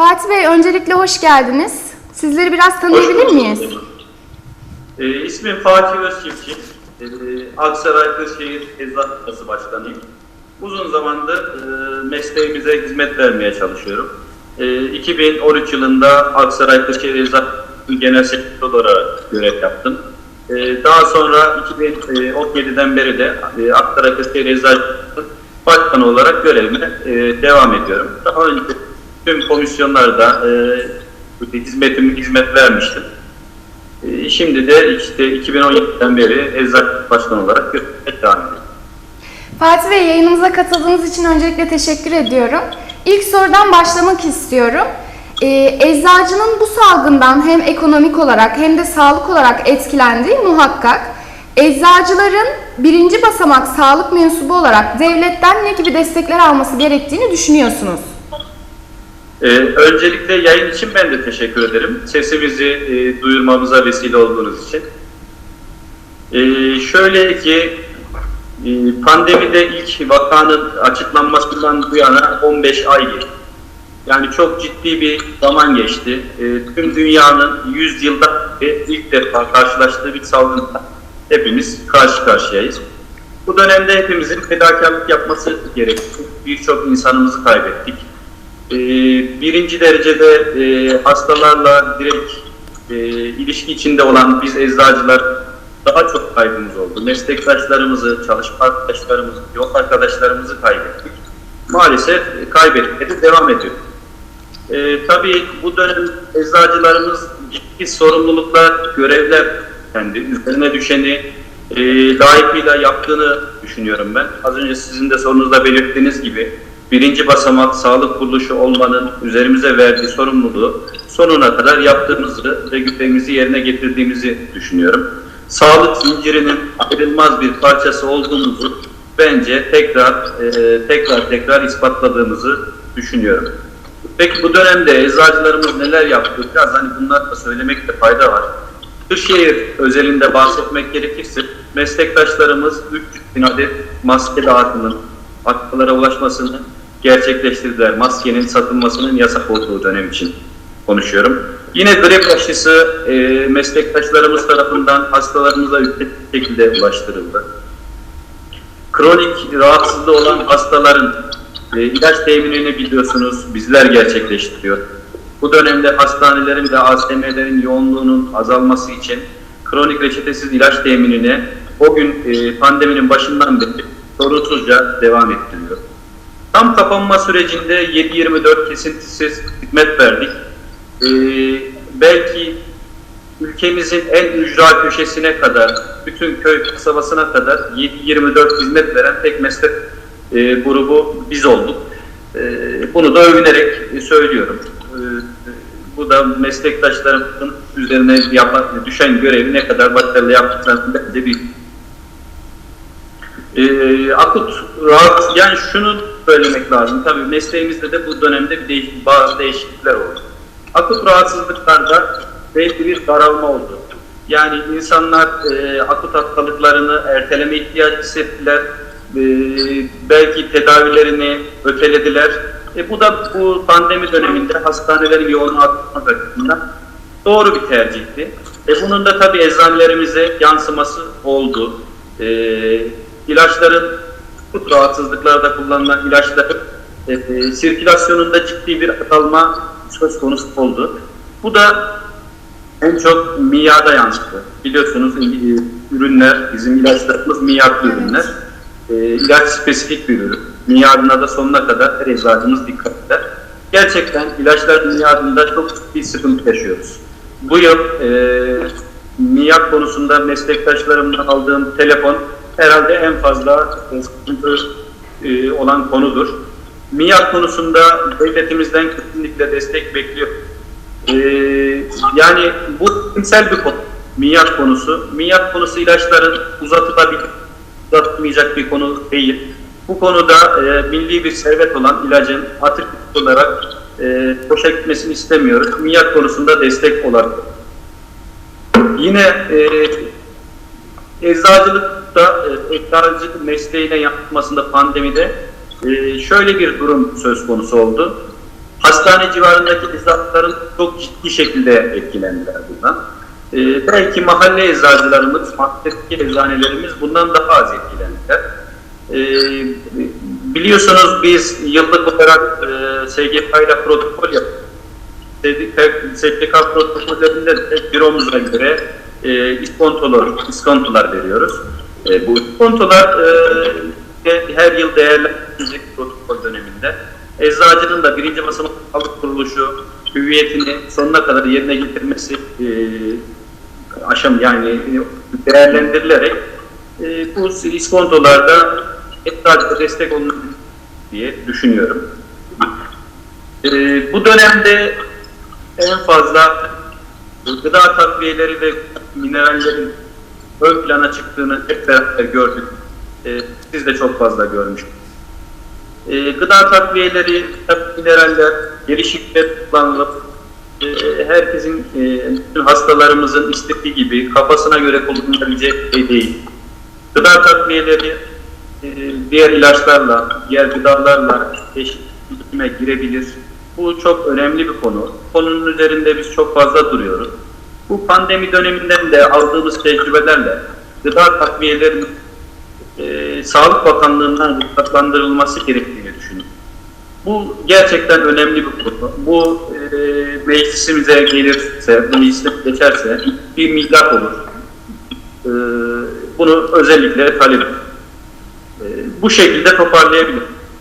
Fatih Bey öncelikle hoş geldiniz. Sizleri biraz tanıyabilir Hoş miyiz? Ee, ismim Fatih Özçiftçi. Ee, Aksaray Kırşehir Eczacı Başkanıyım. Uzun zamandır e, mesleğimize hizmet vermeye çalışıyorum. Ee, 2013 yılında Aksaray Kırşehir Eczacı Genel Sekreteri olarak görev yaptım. Ee, daha sonra 2017'den beri de e, Aksaray Kırşehir Eczacı Başkanı olarak görevime e, devam ediyorum. Daha önce tüm komisyonlarda e, hizmetimi hizmet vermiştim. Ee, Şimdi de işte 2017'den beri eczacı başkanı olarak görevime devam. Fatih Bey yayınımıza katıldığınız için öncelikle teşekkür ediyorum. İlk sorudan başlamak istiyorum. Ee, eczacının bu salgından hem ekonomik olarak hem de sağlık olarak etkilendiği muhakkak. Eczacıların birinci basamak sağlık mensubu olarak devletten ne gibi destekler alması gerektiğini düşünüyorsunuz? Ee, öncelikle yayın için ben de teşekkür ederim. Sesimizi e, duyurmamıza vesile olduğunuz için. Ee, şöyle ki e, pandemide ilk vakanın açıklanmasından bu yana 15 ay geçti. Yani çok ciddi bir zaman geçti. E, tüm dünyanın 100 yılda ilk defa karşılaştığı bir salgınla hepimiz karşı karşıyayız. Bu dönemde hepimizin fedakarlık yapması gerekti. Birçok insanımızı kaybettik. Ee, birinci derecede e, hastalarla direkt e, ilişki içinde olan biz eczacılar daha çok kaybımız oldu. Meslektaşlarımızı, çalışma arkadaşlarımızı, yol arkadaşlarımızı kaybettik. Maalesef e, kaybetmeye de devam ediyor. E, tabii bu dönem eczacılarımız ciddi sorumluluklar, görevler kendi üzerine düşeni e, layıkıyla yaptığını düşünüyorum ben. Az önce sizin de sorunuzda belirttiğiniz gibi birinci basamak sağlık kuruluşu olmanın üzerimize verdiği sorumluluğu sonuna kadar yaptığımızı ve görevimizi yerine getirdiğimizi düşünüyorum. Sağlık zincirinin ayrılmaz bir parçası olduğumuzu bence tekrar e, tekrar tekrar ispatladığımızı düşünüyorum. Peki bu dönemde eczacılarımız neler yaptı? Biraz hani bunlar da söylemekte fayda var. Kırşehir özelinde bahsetmek gerekirse meslektaşlarımız 300 bin adet maske dağıtımının hastalara ulaşmasını gerçekleştirdiler. Maskenin satılmasının yasak olduğu dönem için konuşuyorum. Yine grip aşısı e, meslektaşlarımız tarafından hastalarımıza ücretli şekilde ulaştırıldı. Kronik rahatsızlığı olan hastaların e, ilaç teminini biliyorsunuz bizler gerçekleştiriyor. Bu dönemde hastanelerin ve ASM'lerin yoğunluğunun azalması için kronik reçetesiz ilaç teminine o gün e, pandeminin başından beri sorunsuzca devam ettiriliyor. Tam kapanma sürecinde 7-24 kesintisiz hizmet verdik. E, belki ülkemizin en ücra köşesine kadar, bütün köy kasabasına kadar 7-24 hizmet veren tek meslek e, grubu biz olduk. E, bunu da övünerek söylüyorum. E, bu da meslektaşlarımızın üzerine yapan, düşen görevi ne kadar başarılı yaptıklarını bence bir e, akut rahat yani şunu söylemek lazım. Tabii mesleğimizde de bu dönemde bir değiş, bazı değişiklikler oldu. Akut rahatsızlıklarda belki bir daralma oldu. Yani insanlar e, akut hastalıklarını erteleme ihtiyacı hissettiler. E, belki tedavilerini ötelediler. E, bu da bu pandemi döneminde hastanelerin yoğunluğu artmak açısından doğru bir tercihti. E, bunun da tabii eczanelerimize yansıması oldu. E, ilaçların akut rahatsızlıklarda kullanılan ilaçların e, e, sirkülasyonunda ciddi bir azalma söz konusu oldu. Bu da en çok miyada yansıdı. Biliyorsunuz e, ürünler, bizim ilaçlarımız miyatlı ürünler. E, ilaç spesifik bir ürün. Miyadına da sonuna kadar her eczacımız dikkat eder. Gerçekten ilaçlar miyadında çok ciddi sıkıntı yaşıyoruz. Bu yıl e, miyat konusunda meslektaşlarımdan aldığım telefon herhalde en fazla sıkıntı e, olan konudur. MİAD konusunda devletimizden kesinlikle destek bekliyor. E, yani bu bilimsel bir konu. MİAD konusu. MİAD konusu ilaçların uzatılabilir, uzatılmayacak bir konu değil. Bu konuda e, milli bir servet olan ilacın atık olarak e, boşa gitmesini istemiyoruz. MİAD konusunda destek olarak. Yine e, eczacılıkta, e, eczacılık mesleğine yansıtmasında pandemide e, şöyle bir durum söz konusu oldu. hastane civarındaki eczacıların çok ciddi şekilde etkilendiler bundan. Ee, belki mahalle eczacılarımız, mahalledeki eczanelerimiz bundan daha az etkilendiler. Ee, biliyorsunuz biz yıllık olarak e, SGK ile protokol yapıyoruz. SGK protokollerinde de büromuza göre e, iskontolar, iskontolar veriyoruz. E, bu iskontolar e, her yıl değerlendirilecek protokol döneminde. Eczacının da birinci basamak sağlık kuruluşu hüviyetini sonuna kadar yerine getirmesi e, aşam yani değerlendirilerek e, bu iskontolarda eczacıda destek olunur diye düşünüyorum. E, bu dönemde en fazla gıda takviyeleri ve minerallerin ön plana çıktığını hep beraber gördük. Ee, siz de çok fazla görmüştünüz. Ee, gıda takviyeleri, mineraller, gelişiklikle kullanılıp e, herkesin, e, hastalarımızın istediği gibi kafasına göre kullanılabilecek şey değil. Gıda takviyeleri e, diğer ilaçlarla, diğer gıdalarla eşitliğime girebilir. Bu çok önemli bir konu. Konunun üzerinde biz çok fazla duruyoruz. Bu pandemi döneminden de aldığımız tecrübelerle gıda takviyelerinin e, Sağlık Bakanlığı'ndan ruhsatlandırılması gerektiğini düşünüyorum. Bu gerçekten önemli bir konu. Bu e, meclisimize gelirse, mecliste geçerse bir milat olur. E, bunu özellikle talep. E, bu şekilde toparlayabilirim.